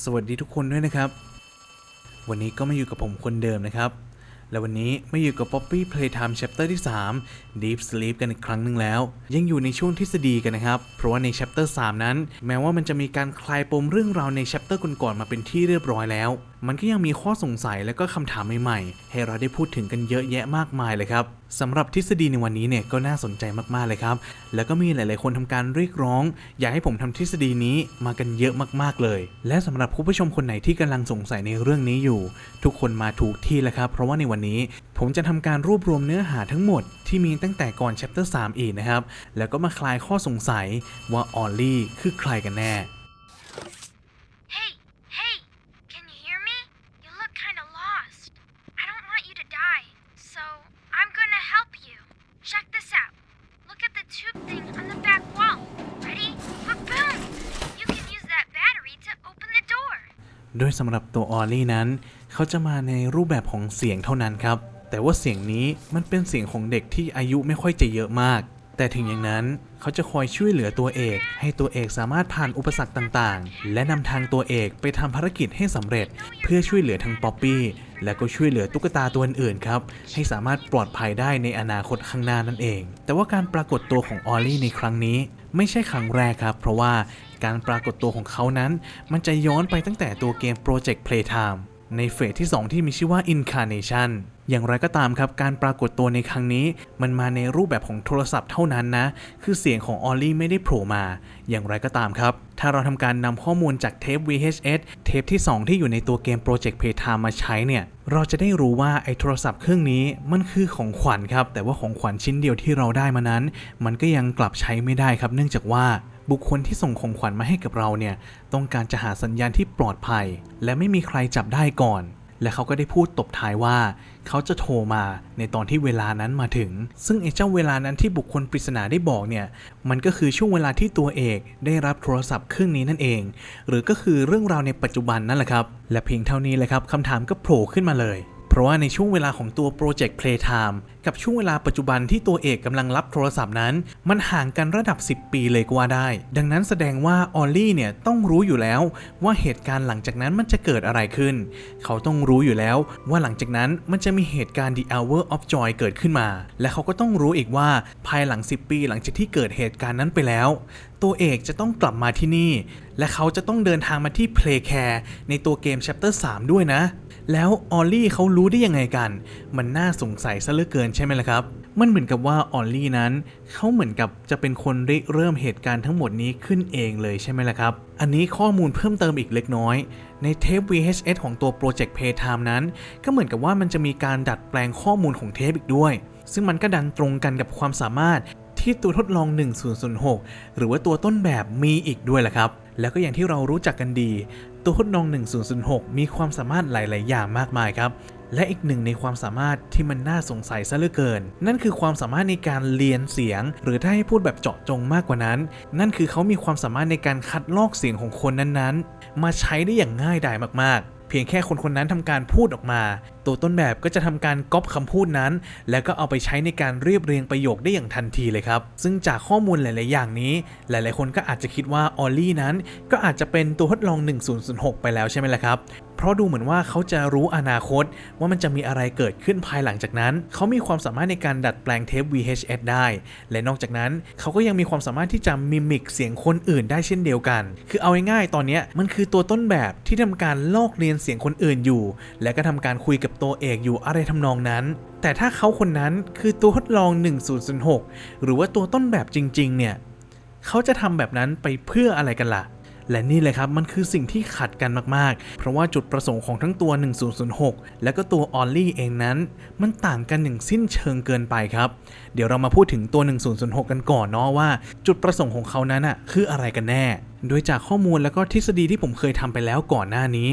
สวัสดีทุกคนด้วยนะครับ วันนี้ก็มาอยู่กับผมคนเดิมนะครับ และวันนี้มาอยู่กับ Poppy Playtime Chapter ที่ 3 Deep Sleep กันอีกครั้งหนึ่งแล้ว ยังอยู่ในช่วงทฤษฎีกันนะครับ เพราะว่าใน Chapter 3 นั้น แม้ว่ามันจะมีการคลายปมเรื่องราวใน Chapter ก่อนๆมาเป็นที่เรียบร้อยแล้ว มันก็ยังมีข้อสงสัยและก็คำถามใหม่ๆ ให้เราได้พูดถึงกันเยอะแยะมากมายเลยครับสำหรับทฤษฎีในวันนี้เนี่ยก็น่าสนใจมากๆเลยครับ แล้วก็มีหลายๆคนทำการเรียกร้อง อยากให้ผมทำทฤษฎีนี้มากันเยอะมากๆเลย และสำหรับผู้ผู้ชมคนไหนที่กำลังสงสัยในเรื่องนี้อยู่ ทุกคนมาถูกที่แล้วครับ เพราะว่าในวันนี้ผมจะทำการรวบรวมเนื้อหาทั้งหมดที่มีตั้งแต่ก่อน chapter 3 อีกนะครับ แล้วก็มาคลายข้อสงสัยว่าออลลี่คือใครกันแน่ สำหรับตัวออลลี่นั้น เขาจะมาในรูปแบบของเสียงเท่านั้นครับ แต่ว่าเสียงนี้มันเป็นเสียงของเด็กที่อายุไม่ค่อยจะเยอะมาก แต่ถึงอย่างนั้นเขาจะคอยช่วยเหลือตัวเอก ให้ตัวเอกสามารถผ่านอุปสรรคต่างๆ และนำทางตัวเอกไปทำภารกิจให้สำเร็จ เพื่อช่วยเหลือทั้งป๊อปปี้และก็ช่วยเหลือตุ๊กตาตัวอื่นๆครับ ให้สามารถปลอดภัยได้ในอนาคตข้างหน้านั่นเอง แต่ว่าการปรากฏตัวของออลลี่ในครั้งนี้ ไม่ใช่ครั้งแรกครับ เพราะว่าการปรากฏตัวของเขานั้น มันจะย้อนไปตั้งแต่ตัวเกม Project Playtime ในเฟสที่ 2 ที่มีชื่อว่า Incarnation อย่างไรก็ตามครับ การปรากฏตัวในครั้งนี้ มันมาในรูปแบบของโทรศัพท์เท่านั้นนะ คือเสียงของออลลี่ไม่ได้โผล่มา อย่างไรก็ตามครับ ถ้าเราทำการนำข้อมูลจากเทป VHS เทปที่ 2 ที่อยู่ในตัวเกม Project Playtime มาใช้เนี่ย เราจะได้รู้ว่าไอ้โทรศัพท์เครื่องนี้มันคือของขวัญครับ แต่ว่าของขวัญชิ้นเดียวที่เราได้มานั้น มันก็ยังกลับใช้ไม่ได้ครับ เนื่องจากว่า บุคคลที่ส่งของขวัญมาให้กับเราเนี่ย ต้องการจะหาสัญญาณที่ปลอดภัย และไม่มีใครจับได้ก่อน และเขาก็ได้พูดตบท้ายว่า เขาจะโทรมาในตอนที่เวลานั้นมาถึง ซึ่งไอ้เจ้าเวลานั้นที่บุคคลปริศนาได้บอกเนี่ย มันก็คือช่วงเวลาที่ตัวเอกได้รับโทรศัพท์เครื่องนี้นั่นเอง หรือก็คือเรื่องราวในปัจจุบันนั่นแหละครับ และเพียงเท่านี้เลยครับคำถามก็โผล่ขึ้นมาเลย เพราะว่าในช่วงเวลาของตัว Project Playtime กับช่วงเวลาปัจจุบันที่ตัวเอกกำลังรับโทรศัพท์นั้น มันห่างกันระดับ 10 ปีเลยก็ว่าได้ ดังนั้นแสดงว่าออลลี่เนี่ยต้องรู้อยู่แล้วว่าเหตุการณ์หลังจากนั้นมันจะเกิดอะไรขึ้น เขาต้องรู้อยู่แล้วว่าหลังจากนั้นมันจะมีเหตุการณ์ The Hour of Joy เกิดขึ้นมา และเขาก็ต้องรู้อีกว่าภายหลัง 10 ปี หลังจากที่เกิดเหตุการณ์นั้นไปแล้ว ตัวเอกจะต้องกลับมาที่นี่ และเขาจะต้องเดินทางมาที่ Playcare ในตัวเกม Chapter 3 ด้วยนะ แล้วออลลี่เขารู้ได้ยังไงกัน มันน่าสงสัยซะเหลือเกินใช่ไหมล่ะครับ มันเหมือนกับว่าออลลี่นั้นเขาเหมือนกับจะเป็นคนริเริ่มเหตุการณ์ทั้งหมดนี้ขึ้นเองเลยใช่ไหมล่ะครับ อันนี้ข้อมูลเพิ่มเติมอีกเล็กน้อย ในเทป VHS ของตัว Project Playtime นั้น ก็เหมือนกับว่ามันจะมีการดัดแปลงข้อมูลของเทปอีกด้วย ซึ่งมันก็ดันตรงกันกับความสามารถที่ตัวทดลอง 1006 หรือว่าตัวต้นแบบมีอีกด้วยแหละครับ แล้วก็อย่างที่เรารู้จักกันดี ตัวทดนอง 1006 มีความสามารถหลาย ๆ อย่างมากมายครับ และอีกหนึ่งในความสามารถที่มันน่าสงสัยซะเหลือเกิน นั่นคือความสามารถในการเรียนเสียง หรือถ้าให้พูดแบบเจาะจงมากกว่านั้น นั่นคือเขามีความสามารถในการคัดลอกเสียงของคนนั้น ๆ มาใช้ได้อย่างง่ายดายมาก ๆ เพียงแค่คนคนนั้นทำการพูดออกมา ตัวต้นแบบก็จะทำการก๊อปคำพูดนั้น แล้วก็เอาไปใช้ในการเรียบเรียงประโยคได้อย่างทันทีเลยครับ ซึ่งจากข้อมูลหลาย ๆ อย่างนี้ หลาย ๆ คนก็อาจจะคิดว่าออลลี่นั้น ก็อาจจะเป็นตัวทดลอง 1006 ไปแล้วใช่ไหมล่ะครับเพราะดูเหมือนว่าเขาจะรู้อนาคตว่ามันจะมีอะไรเกิดขึ้นภายหลังจากนั้น เขามีความสามารถในการดัดแปลงเทป VHS ได้ และนอกจากนั้นเขาก็ยังมีความสามารถที่จะมิมิกเสียงคนอื่นได้เช่นเดียวกัน คือเอาง่ายๆตอนนี้มันคือตัวต้นแบบที่ทำการลอกเลียนเสียงคนอื่นอยู่ และก็ทำการคุยกับตัวเอกอยู่อะไรทำนองนั้น แต่ถ้าเขาคนนั้นคือตัวทดลอง 1006 หรือว่าตัวต้นแบบจริง ๆ เนี่ย เขาจะทำแบบนั้นไปเพื่ออะไรกันล่ะ และนี่เลยครับมันคือสิ่งที่ขัดกันมากๆ เพราะว่าจุดประสงค์ของทั้งตัว 1006 และก็ตัวออลลี่เองนั้น มันต่างกันอย่างสิ้นเชิงเกินไปครับ เดี๋ยวเรามาพูดถึงตัว 1006 กันก่อนเนาะว่า จุดประสงค์ของเขานั้นอะคืออะไรกันแน่ โดยจากข้อมูลและก็ทฤษฎีที่ผมเคยทำไปแล้วก่อนหน้านี้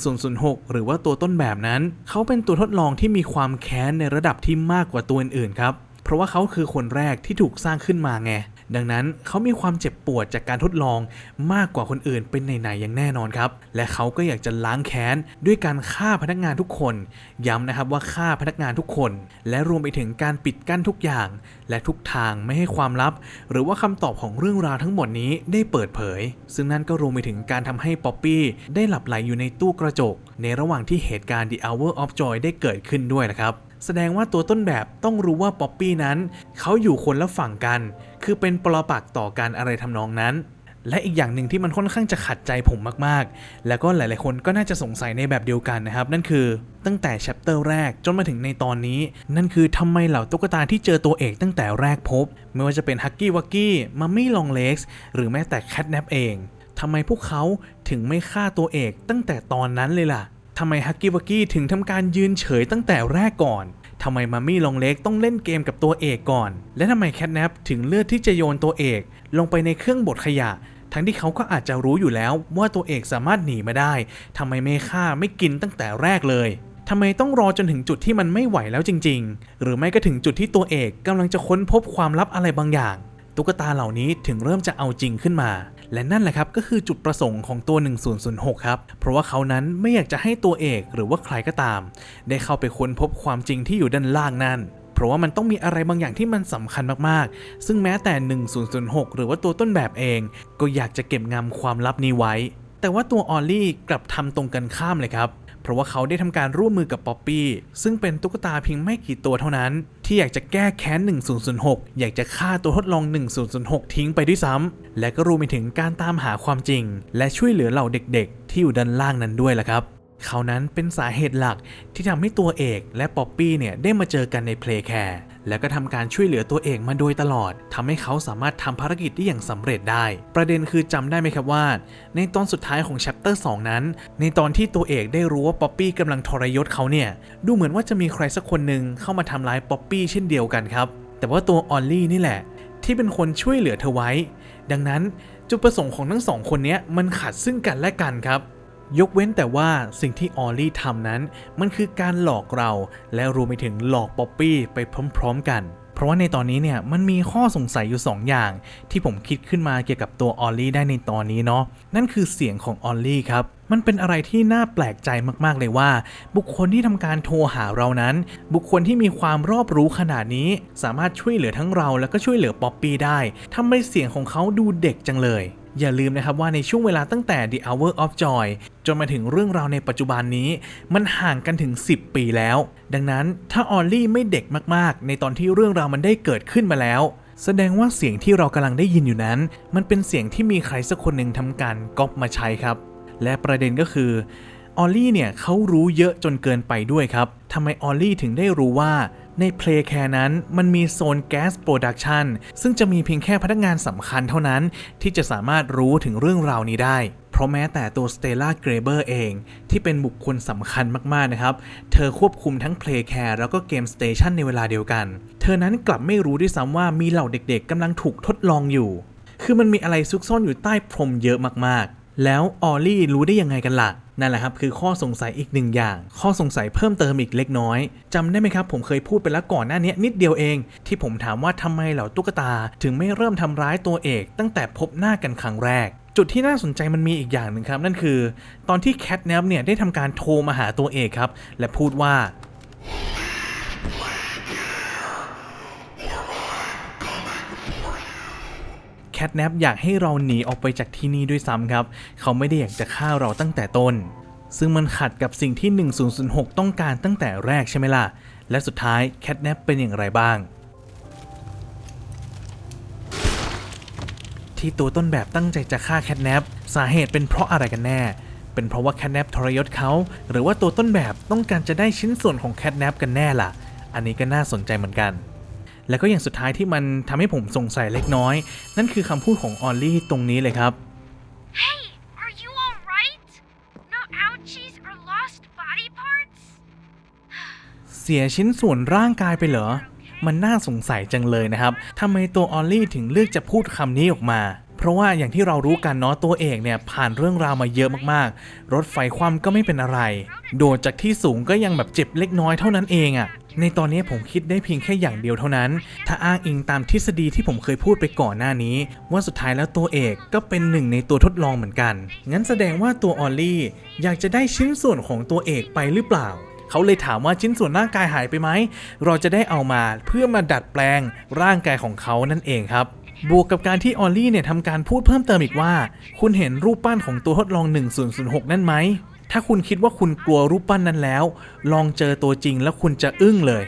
1006 หรือว่าตัวต้นแบบนั้น เขาเป็นตัวทดลองที่มีความแค้นในระดับที่มากกว่าตัวอื่นๆครับ เพราะว่าเขาคือคนแรกที่ถูกสร้างขึ้นมาไง ดังนั้นเขามีความเจ็บปวดจากการทดลองมากกว่าคนอื่นเป็นไหนๆอย่างแน่นอนครับ และเขาก็อยากจะล้างแค้นด้วยการฆ่าพนักงานทุกคน ย้ำนะครับว่าฆ่าพนักงานทุกคน และรวมไปถึงการปิดกั้นทุกอย่าง และทุกทางไม่ให้ความลับ หรือว่าคำตอบของเรื่องราวทั้งหมดนี้ได้เปิดเผย ซึ่งนั่นก็รวมไปถึงการทำให้ป๊อปปี้ได้หลับไหลอยู่ในตู้กระจก ในระหว่างที่เหตุการณ์ The Hour of Joy ได้เกิดขึ้นด้วยนะครับ แสดงว่าตัวต้นแบบต้องรู้ว่าป๊อปปี้นั้น เขาอยู่คนละฝั่งกัน คือเป็นปรปักต่อกันอะไรทำนองนั้น และอีกอย่างหนึ่งที่มันค่อนข้างจะขัดใจผมมากๆ แล้วก็หลายๆ คนก็น่าจะสงสัยในแบบเดียวกันนะครับ นั่นคือตั้งแต่แชปเตอร์แรกจนมาถึงในตอนนี้ นั่นคือทำไมเหล่าตุ๊กตาที่เจอตัวเอกตั้งแต่แรกพบ ไม่ว่าจะเป็นฮักกี้วักกี้มัมมี่ลองเล็กส์หรือแม้แต่แคทแนปเองทำไมพวกเขาถึงไม่ฆ่าตัวเอกตั้งแต่ตอนนั้นเลยล่ะ ทำไมฮักกี้วักกี้ถึงทำการยืนเฉยตั้งแต่แรกก่อนทำไมมัมมี่ลองเล็กต้องเล่นเกมกับตัวเอกก่อน และทำไมแคทแนปถึงเลือกที่จะโยนตัวเอก ลงไปในเครื่องบดขยะ ทั้งที่เขาก็อาจจะรู้อยู่แล้วว่าตัวเอกสามารถหนีมาได้ทำไมไม่ฆ่าไม่กินตั้งแต่แรกเลยทำไมต้องรอจนถึงจุดที่มันไม่ไหวแล้วจริง ๆ หรือไม่ก็ถึงจุดที่ตัวเอกกำลังจะค้นพบความลับอะไรบางอย่าง ตุ๊กตาเหล่านี้ถึงเริ่มจะเอาจริงขึ้นมา และนั่นแหละครับก็คือจุดประสงค์ของตัว 1006 ครับ เพราะว่าเขานั้นไม่อยากจะให้ตัวเอกหรือว่าใครก็ตาม ได้เข้าไปค้นพบความจริงที่อยู่ด้านล่างนั่นเพราะว่ามันต้องมีอะไรบางอย่างที่มันสำคัญมากๆ ซึ่งแม้แต่ 1006 หรือว่าตัวต้นแบบเอง ก็อยากจะเก็บงำความลับนี้ไว้ แต่ว่าตัวออลลี่กลับทำตรงกันข้ามเลยครับ เพราะว่าเขาได้ทำการร่วมมือกับป๊อปปี้ซึ่งเป็นตุ๊กตาเพียงไม่กี่ตัวเท่านั้น ที่อยากจะแก้แค้น 1006 อยากจะฆ่าตัวทดลอง 1006 ทิ้งไปด้วยซ้ำและก็รวมไปถึงการตามหาความจริง และช่วยเหลือเหล่าเด็กๆ ที่อยู่ด้านล่างนั้นด้วยล่ะครับ เขานั้นเป็นสาเหตุหลักที่ทำให้ตัวเอกและป๊อปปี้เนี่ยได้มาเจอกันในเพลย์แคร์แล้วก็ทำการช่วยเหลือตัวเอกมาโดยตลอดทำให้เขาสามารถทำภารกิจได้อย่างสำเร็จได้ ประเด็นคือจำได้ไหมครับว่า ในตอนสุดท้ายของแชปเตอร์2นั้น ในตอนที่ตัวเอกได้รู้ว่าป๊อปปี้กำลังทรยศเขาเนี่ย ดูเหมือนว่าจะมีใครสักคนหนึ่งเข้ามาทำร้ายป๊อปปี้เช่นเดียวกันครับ แต่ว่าตัวออลลี่นี่แหละ ที่เป็นคนช่วยเหลือเธอไว้ ดังนั้นจุดประสงค์ของทั้งสองคนนี้มันขัดซึ่งกันและกันครับ ยกเว้นแต่ว่าสิ่งที่ออลลี่ทำนั้น มันคือการหลอกเรา และรวมไปถึงหลอกป๊อปปี้ไปพร้อมๆกันเพราะว่าในตอนนี้เนี่ยมันมีข้อสงสัยอยู่ 2 อย่าง ที่ผมคิดขึ้นมาเกี่ยวกับตัวออลลี่ได้ในตอนนี้เนาะนั่นคือเสียงของออลลี่ครับ มันเป็นอะไรที่น่าแปลกใจมากๆเลยว่า บุคคลที่ทำการโทรหาเรานั้น บุคคลที่มีความรอบรู้ขนาดนี้ สามารถช่วยเหลือทั้งเรา แล้วก็ช่วยเหลือป๊อปปี้ได้ทำไมเสียงของเขาดูเด็กจังเลย อย่าลืมนะครับว่าในช่วงเวลาตั้งแต่ The Hour of Joy จนมาถึงเรื่องราวในปัจจุบันนี้ มันห่างกันถึง 10 ปีแล้ว ดังนั้นถ้าออลลี่ไม่เด็กมากๆ ในตอนที่เรื่องราวมันได้เกิดขึ้นมาแล้ว แสดงว่าเสียงที่เรากำลังได้ยินอยู่นั้น มันเป็นเสียงที่มีใครสักคนหนึ่งทำการก๊อปมาใช้ครับ และประเด็นก็คือออลลี่เนี่ยเขารู้เยอะจนเกินไปด้วยครับทำไมออลลี่ถึงได้รู้ว่า ในเพลย์แคร์นั้นมันมีโซนแก๊สโปรดักชันซึ่งจะมีเพียงแค่พนักงานสำคัญเท่านั้น ที่จะสามารถรู้ถึงเรื่องราวนี้ได้ เพราะแม้แต่ตัวสเตล่าเกรเบอร์เอง ที่เป็นบุคคลสำคัญมาก ๆ นะครับ เธอควบคุมทั้งเพลย์แคร์แล้วก็เกมสเตชันในเวลาเดียวกัน เธอนั้นกลับไม่รู้ด้วยซ้ำว่ามีเหล่าเด็กๆกำลังถูกทดลองอยู่ คือมันมีอะไรซุกซ่อนอยู่ใต้พรมเยอะมากๆ แล้วออลลี่รู้ได้ยังไงกันล่ะนั่นแหละครับคือข้อสงสัยอีกหนึ่งอย่าง ข้อสงสัยเพิ่มเติมอีกเล็กน้อยจำได้ไหมครับ ผมเคยพูดไปแล้วก่อนหน้านี้นิดเดียวเอง ที่ผมถามว่าทำไมเหล่าตุ๊กตา ถึงไม่เริ่มทำร้ายตัวเอก ตั้งแต่พบหน้ากันครั้งแรก จุดที่น่าสนใจมันมีอีกอย่างหนึ่งครับ นั่นคือ ตอนที่แคทแนปเนี่ยได้ทำการโทรมาหาตัวเอกครับ และพูดว่า แค ทแนปอยากให้เราหนีออกไปจากที่นี่ด้วยซ้ำครับ เขาไม่ได้อยากจะฆ่าเราตั้งแต่ต้น ซึ่งมันขัดกับสิ่งที่ 1006 ต้องการตั้งแต่แรกใช่ไหมล่ะ และสุดท้ายแคทแนปเป็นอย่างไรบ้าง ที่ตัวต้นแบบตั้งใจจะฆ่าแคทแนปสาเหตุเป็นเพราะอะไรกันแน่เป็นเพราะว่าแคทแนปทรยศเขา หรือว่าตัวต้นแบบต้องการจะได้ชิ้นส่วนของแคทแนปกันแน่ล่ะ อันนี้ก็น่าสนใจเหมือนกัน แล้วก็อย่างสุดท้ายที่มันทำให้ผมสงสัยเล็กน้อย นั่นคือคำพูดของออลลี่ตรงนี้เลยครับ Hey, are you alright? No ouchies or lost body parts? เสียชิ้นส่วนร่างกายไปเหรอ มันน่าสงสัยจังเลยนะครับทำไมตัวออลลี่ถึงเลือกจะพูดคำนี้ออกมาเพราะว่าอย่างที่เรารู้กันเนาะตัวเอกเนี่ยผ่านเรื่องราวมาเยอะมากๆ รถไฟความก็ไม่เป็นอะไร โดดจากที่สูงก็ยังแบบเจ็บเล็กน้อยเท่านั้นเองอะ่ะ ในตอนนี้ผมคิดได้เพียงแค่อย่างเดียวเท่านั้น ถ้าอ้างอิงตามทฤษฎีที่ผมเคยพูดไปก่อนหน้านี้ ว่าสุดท้ายแล้วตัวเอกก็เป็นหนึ่งในตัวทดลองเหมือนกัน งั้นแสดงว่าตัวออลลี่อยากจะได้ชิ้นส่วนของตัวเอกไปหรือเปล่า เขาเลยถามว่าชิ้นส่วนร่างกายหายไปไหม เราจะได้เอามาเพื่อมาดัดแปลงร่างกายของเขานั่นเองครับบวกกับการที่ออลลี่เนี่ยทำการพูดเพิ่มเติมอีกว่า คุณเห็นรูปปั้นของตัวทดลอง 1006 นั่นไหม ถ้าคุณคิดว่าคุณกลัวรูปปั้นนั้นแล้ว ลองเจอตัวจริงแล้วคุณจะอึ้งเลย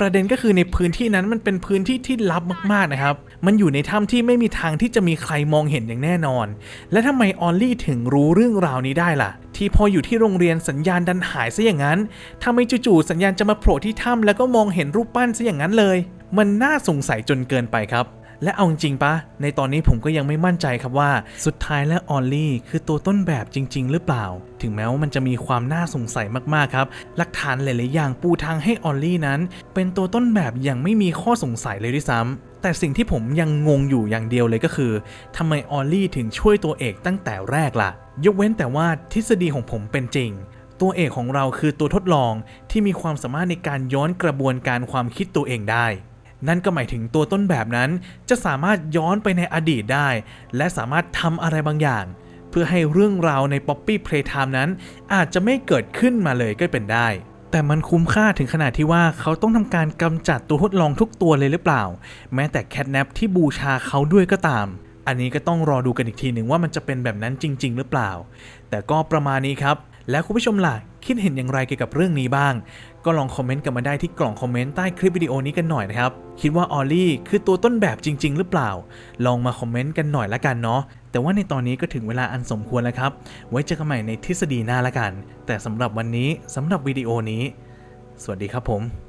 ประเด็นก็คือในพื้นที่นั้นมันเป็นพื้นที่ที่ลับมากๆนะครับ มันอยู่ในถ้ำที่ไม่มีทางที่จะมีใครมองเห็นอย่างแน่นอน และทำไมออลลี่ถึงรู้เรื่องราวนี้ได้ล่ะ ที่พออยู่ที่โรงเรียนสัญญาณดันหายซะอย่างนั้นทำไมจู่ๆสัญญาณจะมาโผล่ที่ถ้ำแล้วก็มองเห็นรูปปั้นซะอย่างนั้นเลย มันน่าสงสัยจนเกินไปครับ และเอาจริงๆปะในตอนนี้ผมก็ยังไม่มั่นใจครับว่า สุดท้ายแล้วออลลี่คือตัวต้นแบบจริง ๆ หรือเปล่า ถึงแม้ว่ามันจะมีความน่าสงสัยมากๆครับ หลักฐานหลายๆอย่างปูทางให้ออลลี่นั้น เป็นตัวต้นแบบอย่างไม่มีข้อสงสัยเลยด้วยซ้ำแต่สิ่งที่ผมยังงงอยู่อย่างเดียวเลยก็คือทำไมออลลี่ถึงช่วยตัวเอกตั้งแต่แรกล่ะ ยกเว้นแต่ว่าทฤษฎีของผมเป็นจริงตัวเอกของเราคือตัวทดลองที่มีความสามารถในการย้อนกระบวนการความคิดตัวเองได้ นั่นก็หมายถึงตัวต้นแบบนั้น จะสามารถย้อนไปในอดีตได้ และสามารถทำอะไรบางอย่าง เพื่อให้เรื่องราวใน Poppy Playtime นั้น อาจจะไม่เกิดขึ้นมาเลยก็เป็นได้ แต่มันคุ้มค่าถึงขนาดที่ว่าเขาต้องทำการกำจัดตัวทดลองทุกตัวเลยหรือเปล่า แม้แต่แคทแนปที่บูชาเขาด้วยก็ตามอันนี้ก็ต้องรอดูกันอีกทีหนึ่งว่ามันจะเป็นแบบนั้นจริง ๆ หรือเปล่า แต่ก็ประมาณนี้ครับ แล้วคุณผู้ชมล่ะ คิดเห็นอย่างไรเกี่ยวกับเรื่องนี้บ้าง ก็ลองคอมเมนต์กันมาได้ที่กล่องคอมเมนต์ใต้คลิปวิดีโอนี้กันหน่อยนะครับ คิดว่าออลลี่คือตัวต้นแบบจริง ๆ หรือเปล่า ลองมาคอมเมนต์กันหน่อยละกันเนาะแต่ว่าในตอนนี้ก็ถึงเวลาอันสมควรแล้วครับ ไว้เจอกันใหม่ในทฤษฎีหน้าละกัน แต่สำหรับวันนี้สำหรับวิดีโอนี้ สวัสดีครับผม